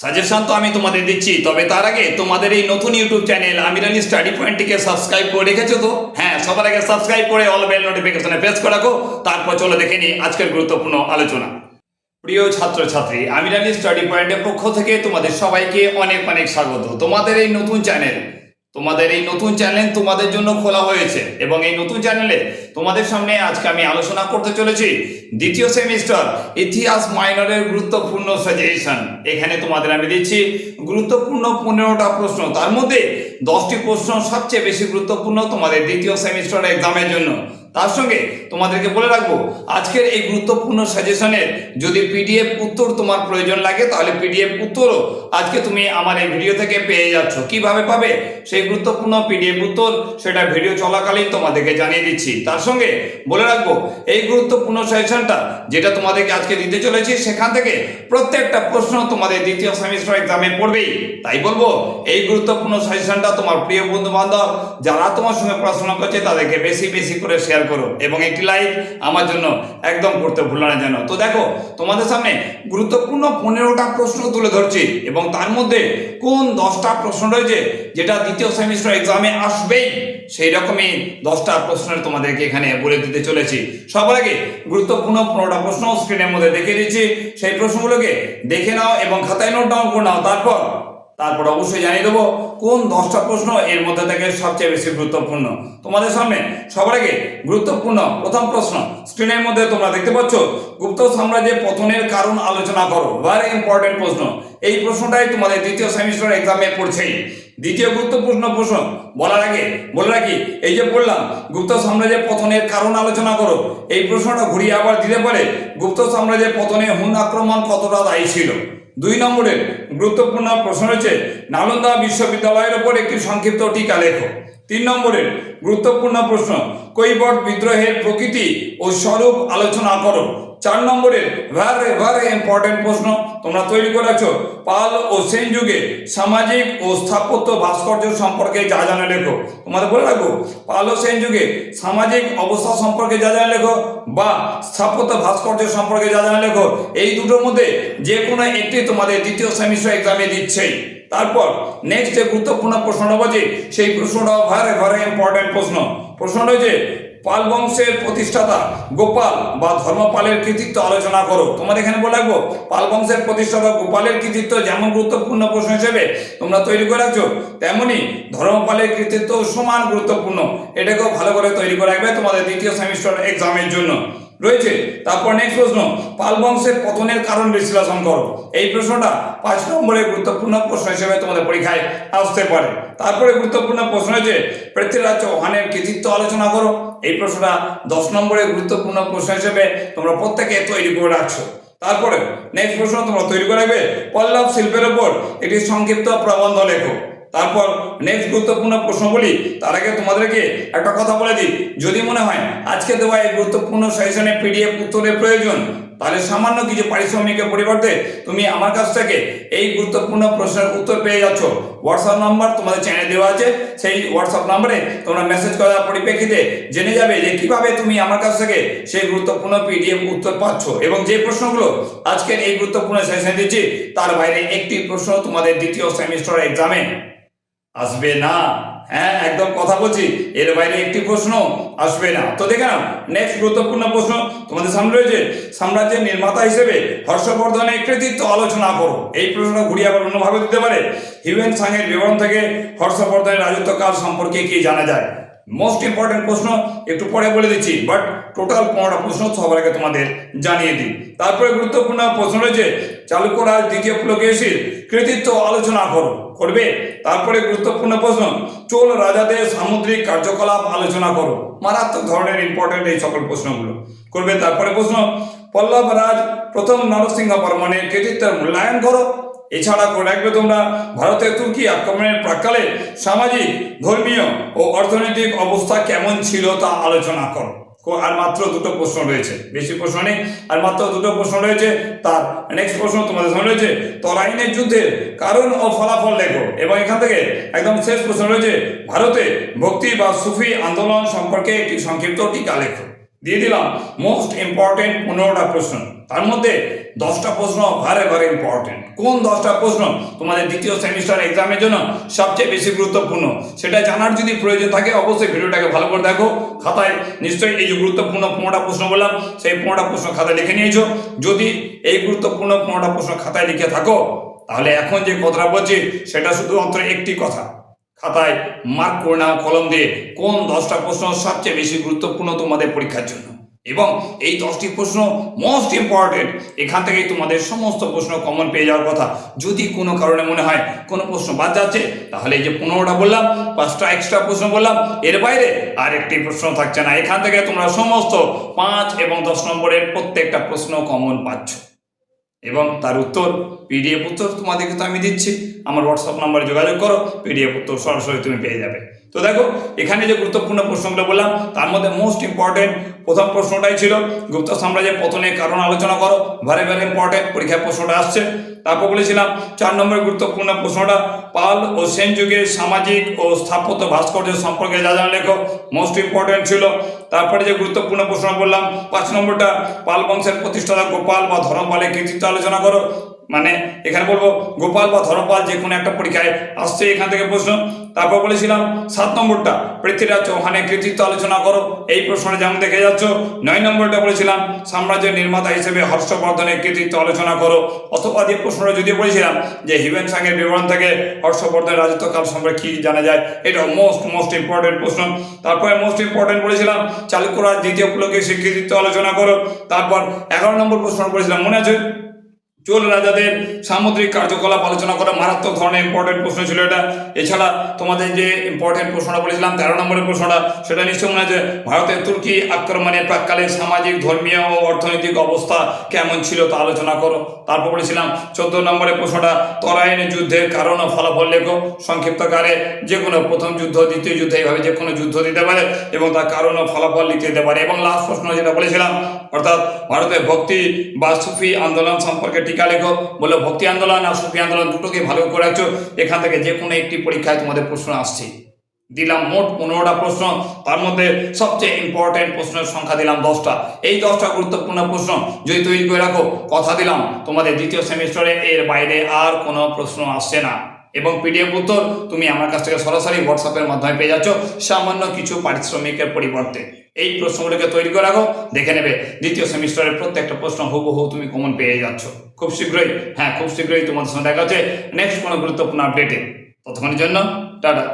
Suggestion তো আমি তোমাদের দিচ্ছি, তবে তার আগে তোমাদের এই নতুন YouTube channel Amir Ali study পয়েন্টটিকে subscribe করে রেখেছো তো? হ্যাঁ সবার আগে সাবস্ক্রাইব করে অল বেল নোটিফিকেশনে প্রেস করে রাখো, তারপর চলো দেখে নিই আজকের গুরুত্বপূর্ণ আলোচনা। প্রিয় ছাত্রছাত্রী আলী স্টাডি পয়েন্টের পক্ষ থেকে তোমাদের সবাইকে অনেক অনেক স্বাগত। তোমাদের এই নতুন চ্যানেল তোমাদের এই নতুন চ্যানেল তোমাদের জন্য খোলা হয়েছে এবং এই নতুন চ্যানেলে তোমাদের সামনে আজকে আমি আলোচনা করতে চলেছি দ্বিতীয় সেমিস্টার ইতিহাস মাইনরের গুরুত্বপূর্ণ সাজেশন এখানে তোমাদের আমি দিচ্ছি গুরুত্বপূর্ণ পনেরোটা প্রশ্ন। তার মধ্যে দশটি প্রশ্ন সবচেয়ে বেশি গুরুত্বপূর্ণ তোমাদের দ্বিতীয় সেমিস্টার এক্সামের জন্য। তার সঙ্গে তোমাদেরকে বলে রাখব, আজকের এই গুরুত্বপূর্ণ সাজেশনের যদি পিডিএফ উত্তর তোমার প্রয়োজন লাগে, তাহলে পিডিএফ উত্তরও আজকে তুমি আমার এই ভিডিও থেকে পেয়ে যাচ্ছ। কীভাবে পাবে? সেই গুরুত্বপূর্ণ পিডিএফ উত্তর সেটা ভিডিও চলাকালীন তোমাদেরকে জানিয়ে দিচ্ছি। তার সঙ্গে বলে রাখব, এই গুরুত্বপূর্ণ সাজেশনটা যেটা তোমাদেরকে আজকে দিতে চলেছি, সেখান থেকে প্রত্যেকটা প্রশ্ন তোমাদের দ্বিতীয় সেমিস্টার এক্সামে পড়বেই। তাই বলব, এই গুরুত্বপূর্ণ সাজেশনটা তোমার প্রিয় বন্ধু বান্ধব যারা তোমার সঙ্গে পড়াশোনা করছে, তাদেরকে বেশি বেশি করে শেয়ার করো এবং একটি লাইক আমার জন্য একদম করতে ভুলো না যেন তো দেখো, তোমাদের সামনে গুরুত্বপূর্ণ পনেরোটা প্রশ্ন তুলে ধরছি এবং তার মধ্যে কোন দশটা প্রশ্ন রয়েছে যেটা দ্বিতীয় সেমিস্টার এক্সামে আসবেই, সেই রকমই দশটা প্রশ্নের তোমাদেরকে এখানে বলে দিতে চলেছি। সবার আগে গুরুত্বপূর্ণ পনেরোটা প্রশ্ন স্ক্রিনের মধ্যে দেখিয়ে দিচ্ছি। সেই প্রশ্নগুলোকে দেখে নাও এবং খাতায় নোট ডাউন করে নাও। তারপর তারপর অবশ্যই জানিয়ে দেবো কোন দশটা প্রশ্ন এর মধ্যে থেকে সবচেয়ে বেশি গুরুত্বপূর্ণ। তোমাদের সামনে সবার আগে গুরুত্বপূর্ণ প্রথম প্রশ্ন। স্ক্রিনের মধ্যে তোমরা দেখতে পাচ্ছ, গুপ্ত সাম্রাজ্যের পতনের কারণ আলোচনা করো। ভেরি ইম্পর্টেন্ট প্রশ্ন। এই প্রশ্নটাই তোমাদের দ্বিতীয় সেমিস্টার এক্সামে পড়ছেই। দ্বিতীয় গুরুত্বপূর্ণ প্রশ্ন, বলার আগে বলে রাখি, এই যে বললাম, গুপ্ত সাম্রাজ্যের পতনের কারণ আলোচনা করো। এই প্রশ্নটা ঘুরিয়ে আবার দিতে পারে, গুপ্ত সাম্রাজ্যের পতনে হুন আক্রমণ কতটা দায়ী ছিল? দুই নম্বরের গুরুত্বপূর্ণ প্রশ্ন রয়েছে, নালন্দা বিশ্ববিদ্যালয়ের ওপর একটি সংক্ষিপ্ত টিকা লেখো। তিন নম্বরের গুরুত্বপূর্ণ প্রশ্ন কৈবট বিদ্রোহের প্রকৃতি ও স্বরূপ আলোচনা করো। চার নম্বরের ভেরি ভেরি ইম্পর্টেন্ট প্রশ্ন তোমরা তৈরি করে রাখছো পাল ও সেন যুগে সামাজিক ও স্থাপত্য ভাস্কর্য সম্পর্কে যা জানা লেখো। তোমাদের বলে রাখব, পাল ও সেন যুগে সামাজিক অবস্থা সম্পর্কে যা জানা লেখো বা স্থাপত্য ভাস্কর্য সম্পর্কে যা জানা লেখো, এই দুটোর মধ্যে যে কোনো একটি তোমাদের দ্বিতীয় সেমিস্টার এক্সামে দিচ্ছেই তারপর নেক্সট যে গুরুত্বপূর্ণ প্রশ্নটা বলছি, সেই প্রশ্নটাও ভেরি ভেরি ইম্পর্টেন্ট প্রশ্ন। প্রশ্ন রয়েছে পাল বংশের প্রতিষ্ঠাতা, গোপাল বা ধর্মপালের কৃতিত্ব আলোচনা করো। তোমাদের এখানে বলে রাখব, পাল বংশের প্রতিষ্ঠাতা গোপালের কৃতিত্ব যেমন গুরুত্বপূর্ণ প্রশ্ন হিসেবে তোমরা তৈরি করে রাখছো তেমনি ধর্মপালের কৃতিত্ব সমান গুরুত্বপূর্ণ। এটাকেও ভালো করে তৈরি করে রাখবে তোমাদের দ্বিতীয় সেমিস্টার এক্সামের জন্য। রয়েছে, তারপর নেক্সট প্রশ্ন, পাল বংশের পতনের কারণ বিশ্লেষণ করো। এই প্রশ্নটা পাঁচ নম্বরের গুরুত্বপূর্ণ প্রশ্ন হিসেবে তোমাদের পরীক্ষায় আসতে পারে। তারপরে গুরুত্বপূর্ণ প্রশ্ন হচ্ছে পৃথ্বীরাজ চৌহানের কৃতিত্ব আলোচনা করো। এই প্রশ্নটা দশ নম্বরে গুরুত্বপূর্ণ প্রশ্ন হিসেবে তোমরা প্রত্যেকে তৈরি করে রাখছো। তারপরে নেক্সট প্রশ্ন তোমরা তৈরি করে রাখবে, পল্লব শিল্পের ওপর একটি সংক্ষিপ্ত প্রবন্ধ লেখো। তারপর নেক্সট গুরুত্বপূর্ণ প্রশ্ন বলি, তার আগে তোমাদেরকে একটা কথা বলে দিই। যদি মনে হয় আজকে দেওয়া এই গুরুত্বপূর্ণ সেশনে পিডিএফ উত্তরের প্রয়োজন তাহলে সামান্য কিছু পারিশ্রমিকের পরিবর্তে তুমি আমার কাছ থেকে এই গুরুত্বপূর্ণ প্রশ্নের উত্তর পেয়ে যাচ্ছ। হোয়াটসঅ্যাপ নাম্বার তোমাদের চ্যানেলে দেওয়া আছে। সেই হোয়াটসঅ্যাপ নাম্বারে তোমরা মেসেজ করার পরিপ্রেক্ষিতে জেনে যাবে যে কীভাবে তুমি আমার কাছ থেকে সেই গুরুত্বপূর্ণ পিডিএফ উত্তর পাচ্ছ এবং যে প্রশ্নগুলো আজকের এই গুরুত্বপূর্ণ সেশন দিচ্ছি, তার বাইরে একটি প্রশ্ন তোমাদের দ্বিতীয় সেমিস্টার এক্সামে আসবে না। হ্যাঁ একদম কথা বলছি। এর বাইরে একটি প্রশ্ন আসবে না। তো দেখে নাও নেক্সট গুরুত্বপূর্ণ প্রশ্ন তোমাদের সামনে রয়েছে। সাম্রাজ্যের নির্মাতা হিসেবে হর্ষবর্ধনের কৃতিত্ব আলোচনা করো। এই প্রশ্নটা ঘুরিয়ে আবার অন্যভাবে দিতে পারে। হিউয়েন সাংয়ের বিবরণ থেকে হর্ষবর্ধনের রাজত্বকাল সম্পর্কে কি জানা যায়? মোস্ট ইম্পর্টেন্ট প্রশ্ন একটু পরে বলে দিচ্ছি বাট টোটাল পনেরোটা প্রশ্ন সবার আগে তোমাদের জানিয়ে দিই। তারপরে গুরুত্বপূর্ণ প্রশ্ন রয়েছে চালুক্যরাজ দ্বিতীয় পুলকেশীর কৃতিত্ব আলোচনা করো, করবে? তারপরে গুরুত্বপূর্ণ প্রশ্ন, চোল রাজাদের সামুদ্রিক কার্যকলাপ আলোচনা করো। মারাত্মক ধরনের ইম্পর্টেন্ট এই সকল প্রশ্নগুলো। করবে? তারপরে প্রশ্ন পল্লব রাজ প্রথম নরসিংহ বর্মনের কৃতিত্বের মূল্যায়ন করো। এছাড়া রাখবে তোমরা ভারতের তুর্কি আক্রমণের প্রাককালে সামাজিক, ধর্মীয় ও অর্থনৈতিক অবস্থা কেমন ছিল তা আলোচনা করো। আর মাত্র দুটো প্রশ্ন রয়েছে। বেশি প্রশ্ন নেই। আর মাত্র দুটো প্রশ্ন রয়েছে। তার নেক্সট প্রশ্ন তোমাদের সামনে রয়েছে। তরাইনের যুদ্ধের কারণ ও ফলাফল লেখো। এবং এখান থেকে একদম শেষ প্রশ্ন রয়েছে। ভারতে ভক্তি বা সুফি আন্দোলন সম্পর্কে একটি সংক্ষিপ্ত টিকা লেখো। দিয়ে দিলাম। মোস্ট ইম্পর্টেন্ট পনেরোটা প্রশ্ন। তার মধ্যে দশটা প্রশ্ন ভারে ভারে ইম্পর্টেন্ট কোন দশটা প্রশ্ন? তোমাদের দ্বিতীয় সেমিস্টার এক্সামের জন্য সবচেয়ে বেশি গুরুত্বপূর্ণ। সেটা জানার যদি প্রয়োজন থাকে, অবশ্যই ভিডিওটাকে ভালো করে দেখো। খাতায় নিশ্চয়ই এই যে গুরুত্বপূর্ণ পনেরোটা প্রশ্ন বললাম, সেই পনেরোটা প্রশ্ন খাতায় লিখে নিয়েছো। যদি এই গুরুত্বপূর্ণ পনেরোটা প্রশ্ন খাতায় লিখে থাকো, তাহলে এখন যে কথাটা বলছি, সেটা শুধুমাত্র একটি কথা। খাতায় মার্ক করে নাও কলম দিয়ে কোন দশটা প্রশ্ন সবচেয়ে বেশি গুরুত্বপূর্ণ তোমাদের পরীক্ষার জন্য? এবং এই দশটি প্রশ্ন মোস্ট ইম্পর্টেন্ট এখান থেকেই তোমাদের সমস্ত প্রশ্ন কমন পেয়ে যাওয়ার কথা। যদি কোনো কারণে মনে হয় কোনো প্রশ্ন বাদ যাচ্ছে, তাহলে এই যে পনেরোটা বললাম, পাঁচটা এক্সট্রা প্রশ্ন বললাম, এর বাইরে আর একটি প্রশ্ন থাকছে না। এখান থেকে তোমরা সমস্ত পাঁচ এবং দশ নম্বরের প্রত্যেকটা প্রশ্ন কমন পাচ্ছ। এবং তার উত্তর পিডিএফ উত্তর তোমাদেরকে তো আমি দিচ্ছি। আমার হোয়াটসঅ্যাপ নাম্বারে যোগাযোগ করো পিডিএফ উত্তর সরাসরি তুমি পেয়ে যাবে। তো দেখো, এখানে যে গুরুত্বপূর্ণ প্রশ্নগুলো বললাম, তার মধ্যে মোস্ট ইম্পর্টেন্ট প্রথম প্রশ্নটাই ছিল, গুপ্ত সাম্রাজ্যের পতনের কারণ আলোচনা করো ভেরি ভেরি ইম্পর্টেন্ট পরীক্ষায় প্রশ্নটা আসছে। তারপর বলেছিলাম, চার নম্বরের গুরুত্বপূর্ণ প্রশ্নটা, পাল ও সেন যুগের সামাজিক ও স্থাপত্য ভাস্কর্য সম্পর্কে যা জানা লেখো মোস্ট ইম্পর্টেন্ট ছিল। তারপরে যে গুরুত্বপূর্ণ প্রশ্ন বললাম, পাঁচ নম্বরটা, পাল বংশের প্রতিষ্ঠাতা গোপাল বা ধর্মপালের কৃতিত্ব আলোচনা করো। মানে এখানে বলব, গোপাল বা ধর্মপাল যে কোনো একটা পরীক্ষায় আসছে এখান থেকে প্রশ্ন। তারপর বলেছিলাম, সাত নম্বরটা। পৃথ্বীরাজ চৌহানের কৃতিত্ব আলোচনা করো, এই প্রশ্নে যেমন দেখে যাচ্ছ, নয় নম্বরটা বলেছিলাম, সাম্রাজ্যের নির্মাতা হিসেবে হর্ষবর্ধনের কৃতিত্ব আলোচনা করো। অথবা যে প্রশ্নটা যদিও বলেছিলাম, যে হিবেন সাংয়ের বিবরণ থেকে হর্ষবর্ধনের রাজত্বকাল সম্পর্কে কি জানা যায়, এটা মোস্ট মোস্ট ইম্পর্টেন্ট প্রশ্ন। তারপরে মোস্ট ইম্পর্টেন্ট বলেছিলাম চালুক্যরাজ দ্বিতীয় পুলকের সেই কৃতিত্ব আলোচনা করো। তারপর এগারো নম্বর প্রশ্ন বলেছিলাম, মনে আছে? চোল রাজাদের সামুদ্রিক কার্যকলাপ আলোচনা করা মারাত্মক ধরনের ইম্পর্টেন্ট প্রশ্ন ছিল এটা। এছাড়া তোমাদের যে ইম্পর্টেন্ট প্রশ্নটা বলেছিলাম, তেরো নম্বরের প্রশ্নটা, সেটা নিশ্চয় মনে আছে? ভারতের তুর্কি আক্রমণের প্রাককালে সামাজিক, ধর্মীয় ও অর্থনৈতিক অবস্থা কেমন ছিল তা আলোচনা করো। তারপর বলেছিলাম, চোদ্দ নম্বরের প্রশ্নটা, তরাইন যুদ্ধের কারণ ও ফলাফল লেখো। সংক্ষিপ্তকারে যে কোনো প্রথম যুদ্ধ, দ্বিতীয় যুদ্ধ, এইভাবে যে কোনো যুদ্ধ দিতে পারে এবং তার কারণ ও ফলাফল লিখতে দিতে পারে। এবং লাস্ট প্রশ্ন যেটা বলেছিলাম, অর্থাৎ ভারতের ভক্তি বা সুফি আন্দোলন সম্পর্কে টিকা লেখো বলল, ভক্তি আন্দোলন আর সুফি আন্দোলন দুটোকে ভালো করে রাখছো এখান থেকে যে কোনো একটি পরীক্ষায় তোমাদের প্রশ্ন আসছে। দিলাম মোট পনেরোটা প্রশ্ন, তার মধ্যে সবচেয়ে ইম্পর্টেন্ট প্রশ্নের সংখ্যা দিলাম দশটা। এই দশটা গুরুত্বপূর্ণ প্রশ্ন যদি তৈরি করে রাখো, কথা দিলাম, তোমাদের দ্বিতীয় সেমিস্টারে এর বাইরে আর কোনো প্রশ্ন আসছে না। এবং পিডিএফ উত্তর তুমি আমার কাছ থেকে সরাসরি হোয়াটসঅ্যাপের মাধ্যমে পেয়ে যাচ্ছ সামান্য কিছু পারিশ্রমিকের পরিবর্তে। এই প্রশ্নগুলোকে তৈরি করে রাখো, দেখে নেবে দ্বিতীয় সেমিস্টারের প্রত্যেকটা প্রশ্ন হুবহু তুমি কমন পেয়ে যাচ্ছ। খুব শীঘ্রই হ্যাঁ খুব শীঘ্রই তোমাদের সঙ্গে দেখা হচ্ছে নেক্সট কোনো গুরুত্বপূর্ণ আপডেটে ততক্ষণের জন্য, টাটা।